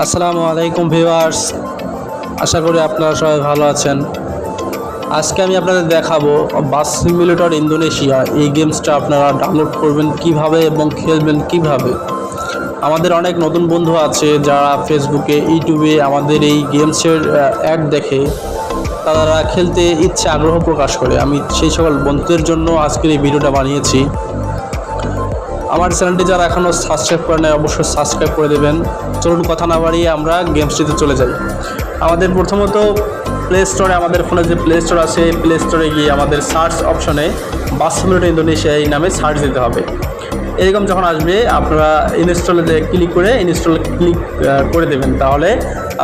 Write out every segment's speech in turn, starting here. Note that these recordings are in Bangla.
আসসালামু আলাইকুম ভিউয়ার্স। আশা করি আপনারা সবাই ভালো আছেন। আজকে আমি আপনাদের দেখাবো বাস সিমুলেটর ইন্দোনেশিয়া। এই গেমসটা আপনারা ডাউনলোড করবেন কীভাবে এবং খেলবেন কীভাবে। আমাদের অনেক নতুন বন্ধু আছে যারা ফেসবুকে ইউটিউবে আমাদের এই গেমসের অ্যাড দেখে। তারা খেলতে ইচ্ছে আগ্রহ প্রকাশ করে। আমি সেই সকল বন্ধুদের জন্য আজকের এই ভিডিওটা বানিয়েছি। আমার চ্যানেলটি যারা এখনও সাবস্ক্রাইব করে নেয় অবশ্যই সাবস্ক্রাইব করে দেবেন। চলুন কথা না বাড়িয়ে আমরা গেমসটিতে চলে যাই। আমাদের প্রথমত প্লে স্টোরে আমাদের ফোনে যে প্লে স্টোর আছে প্লে স্টোরে গিয়ে আমাদের সার্চ অপশনে বাসফুলেট ইন্দোনেশিয়া এই নামে সার্চ দিতে হবে। এরকম যখন আসবে, আপনারা ইনস্টলে ক্লিক করে ইনস্টল ক্লিক করে দেবেন। তাহলে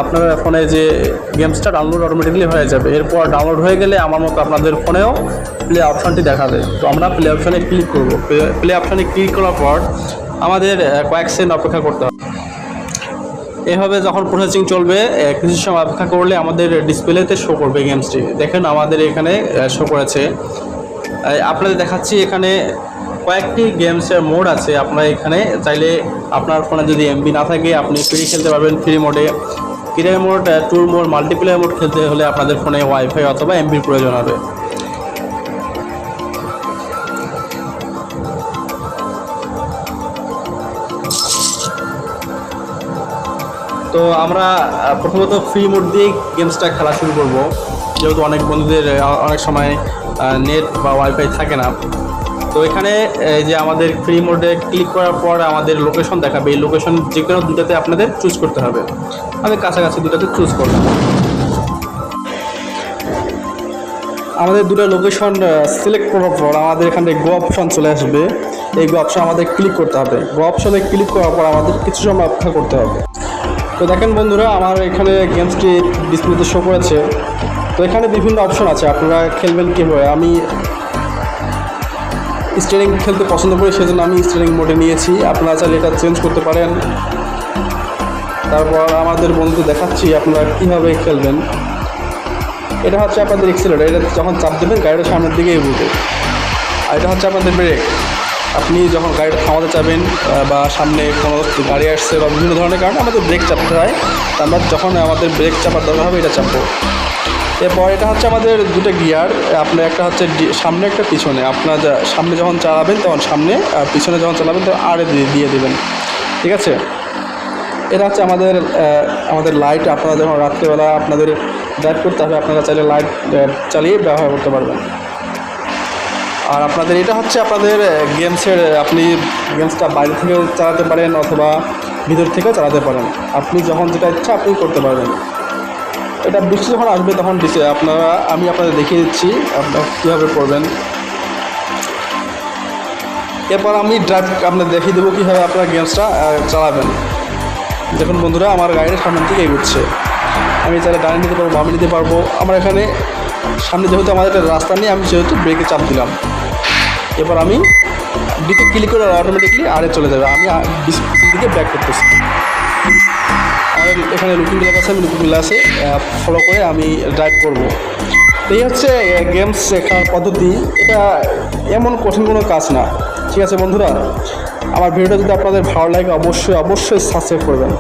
আপনার ফোনে যে গেমসটা ডাউনলোড অটোমেটিকলি হয়ে যাবে। এরপর ডাউনলোড হয়ে গেলে আমার মতো আপনাদের ফোনেও প্লে অপশনটি দেখাবে। তো আমরা প্লে অপশনে ক্লিক করব। প্লে অপশনে ক্লিক করার পর আমাদের কয়েক সেকেন্ড অপেক্ষা করতে হবে। এভাবে যখন প্রসেসিং চলবে কিছু সময় অপেক্ষা করলে আমাদের ডিসপ্লেতে শো করবে গেমসটি দেখেন আমাদের এখানে শো করেছে। আপনাদের দেখাচ্ছি এখানে কয়েকটি গেমসের মোড আছে, আপনারা এখানে চাইলে আপনার ফোনে যদি এমবি না থাকে, আপনি ফ্রি খেলতে পারবেন ফ্রি মোডে career mode tour mode multiplayer mode খেলতে হলে আপনাদের ফোনে ওয়াইফাই অথবা এমবির প্রয়োজন হবে। তো আমরা প্রথমত ফ্রি মোড দিয়ে গেমসটা খেলা শুরু করব। যেহেতু অনেক বন্ধুদের অনেক সময় নেট বা ওয়াইফাই থাকে না। তো এখানে এই যে আমাদের ফ্রি মোডে ক্লিক করার পর আমাদের লোকেশন দেখাবে। এই লোকেশন যে কোনো দুটাতে আপনাদের চুজ করতে হবে। আমি কাছাকাছি দুটাতে চুজ করলাম। আমাদের দুটো লোকেশন সিলেক্ট করার পর আমাদের এখানে গো অপশন চলে আসবে। এই গো অপশন আমাদের ক্লিক করতে হবে। গো অপশনে ক্লিক করার পর আমাদের কিছু সময় অপেক্ষা করতে হবে। তো দেখেন বন্ধুরা, আমার এখানে গেমসটি ডিসপ্লেতে শো করেছে। তো এখানে বিভিন্ন অপশন আছে। আপনারা খেলবেন কীভাবে? আমি স্টেরিং খেলতে পছন্দ করি, সেজন্য আমি স্টেরিং মোডে নিয়েছি। আপনারা চাইলে এটা চেঞ্জ করতে পারেন। তারপর আমাদের বন্ধু দেখাচ্ছি আপনারা কীভাবে খেলবেন। এটা হচ্ছে আপনাদের এক্সিলেটার এটা যখন চাপ দেবেন, গাড়িটা সামনের দিকে এগোবে আর এটা হচ্ছে আপনাদের ব্রেক আপনি যখন গাড়িটা থামাতে চাবেন বা সামনে কোনো গাড়ি আসছে বা বিভিন্ন ধরনের কারণে আমাদের ব্রেক চাপতে হয়। আমরা যখন আমাদের ব্রেক চাপার দরকার হবে, এটা চাপবো। এরপর এটা হচ্ছে আমাদের দুটো গিয়ার আপনার একটা হচ্ছে সামনে একটা পিছনে। আপনার সামনে যখন চালাবেন, তখন সামনে, আর পিছনে যখন চালাবেন, তখন আরে দিয়ে দিয়ে দেবেন। ঠিক আছে? এটা হচ্ছে আমাদের আমাদের লাইট আপনারা যখন রাত্রেবেলা আপনাদের ড্রাইভ করতে হবে, আপনারা চাইলে লাইট চালিয়ে ব্যবহার করতে পারবেন। আর আপনাদের, এটা হচ্ছে আপনাদের গেমসের আপনি গেমসটা বাইরে থেকেও চালাতে পারেন, অথবা ভিতর থেকেও চালাতে পারেন। আপনি যখন যেটা ইচ্ছা আপনি করতে পারবেন। এটা বৃষ্টি যখন আসবে তখন আপনারা, আমি আপনাদের দেখিয়ে দিচ্ছি, আপনারা কীভাবে করবেন। এরপর আমি ড্রাইভ আপনাদের দেখিয়ে দেবো কীভাবে আপনারা গেমসটা চালাবেন। দেখুন বন্ধুরা, আমার গাড়িটা সামনের দিকে এগোচ্ছে। আমি চাইলে ডানে নিতে পারব বামে নিতে পারব। আমার এখানে সামনে যেহেতু আমাদের একটা রাস্তা নেই, আমি সেহেতু ব্রেকে চাপ দিলাম। এবার আমি ডিতে ক্লিক করে অটোমেটিকলি আরে চলে যাবে। আমি দিকে ব্যাক করতেছি। আর এখানে লুকিং গ্লাস আছে, আমি লুকিং গ্লাসে ফলো করে আমি ড্রাইভ করব। এই হচ্ছে গেমস শেখার পদ্ধতি। এটা এমন কঠিন কোনো কাজ না। ঠিক আছে বন্ধুরা, আমার ভিডিওটা যদি আপনাদের ভালো লাগে, অবশ্যই অবশ্যই সাবস্ক্রাইব করবেন।